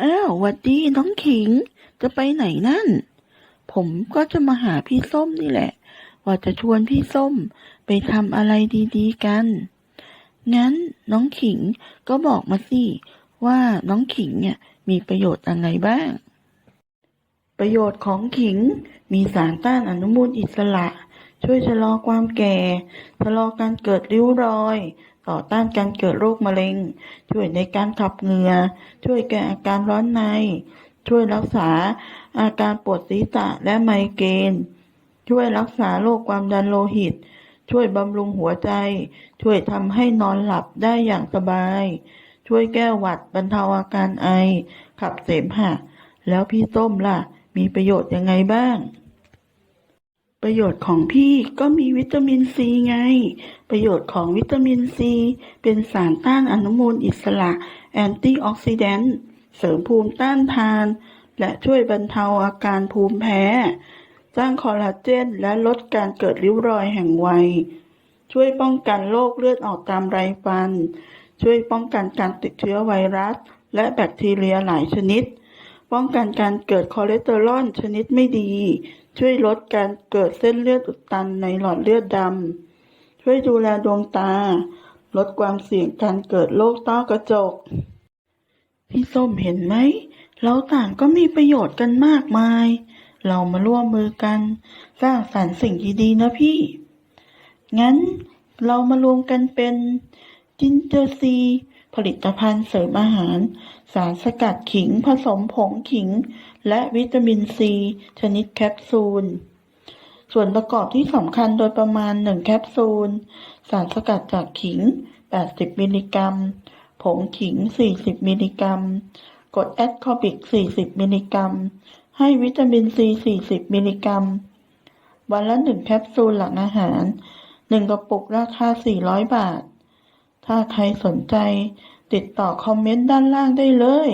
อ้าววัดดีน้องขิง จะไปไหนนั่น ผมก็จะมาหาพี่ส้มนี่แหละ ว่าจะชวนพี่ส้มไปทำอะไรดีๆกัน งั้นน้องขิงก็บอกมาสิว่าน้องขิงเนี่ยมีประโยชน์อะไรบ้าง ประโยชน์ของขิงมีสารต้านอนุมูลอิสระ ช่วยชะลอความแก่ ชะลอการเกิดริ้วรอย ต่อต้านการเกิดโรคมะเร็ง ช่วยในการขับเหงื่อ ช่วยแก้อาการร้อนใน ช่วยรักษาอาการปวดศีรษะและไมเกรน ช่วยรักษาโรคความดันโลหิต ช่วยบำรุงหัวใจ ช่วยทำให้นอนหลับได้อย่างสบาย ช่วยแก้หวัดบรรเทาอาการไอ ขับเสมหะ แล้วพี่ส้มล่ะ มีประโยชน์ยังไงบ้าง ประโยชน์ของพี่ก็มีวิตามินซีไง ประโยชน์ของวิตามินซีเป็นสารต้านอนุมูลอิสระแอนตี้ออกซิแดนต์เสริมภูมิต้านทาน และช่วยบรรเทาอาการภูมิแพ้ สร้างคอลลาเจนและลดการเกิดริ้วรอยแห่งวัย ช่วยป้องกันโรคเลือดออกตามไรฟัน ช่วยป้องกันการติดเชื้อไวรัส และแบคทีเรียหลายชนิด ป้องกันการเกิดคอเลสเตอรอลชนิดไม่ดี ช่วยลดการเกิดเส้นเลือดอุดตันในหลอดเลือดดำ ช่วยดูแลดวงตา ลดความเสี่ยงการเกิดโรคต้อกระจก พี่ส้มเห็นไหม เราต่างก็มีประโยชน์กันมากมาย เรามาร่วมมือกัน สร้างสรรค์สิ่งดีๆนะพี่ งั้นเรามารวมกันเป็นจินเจอร์ซี ผลิตภัณฑ์เสริมอาหาร สารสกัดขิง ผสมผงขิง และวิตามินซี ชนิดแคปซูล ส่วนประกอบที่สำคัญโดยประมาณ 1 แคปซูล สารสกัดจากขิง 80 มิลลิกรัม ผงขิง 40 มิลลิกรัมกรดแอสคอบิก 40 มิลลิกรัม ให้วิตามินซี 40 มิลลิกรัม วันละ 1 แคปซูลหลังอาหาร 1 กระปุกราคา 400 บาท ถ้าใครสนใจ ติดต่อคอมเมนต์ด้านล่างได้เลย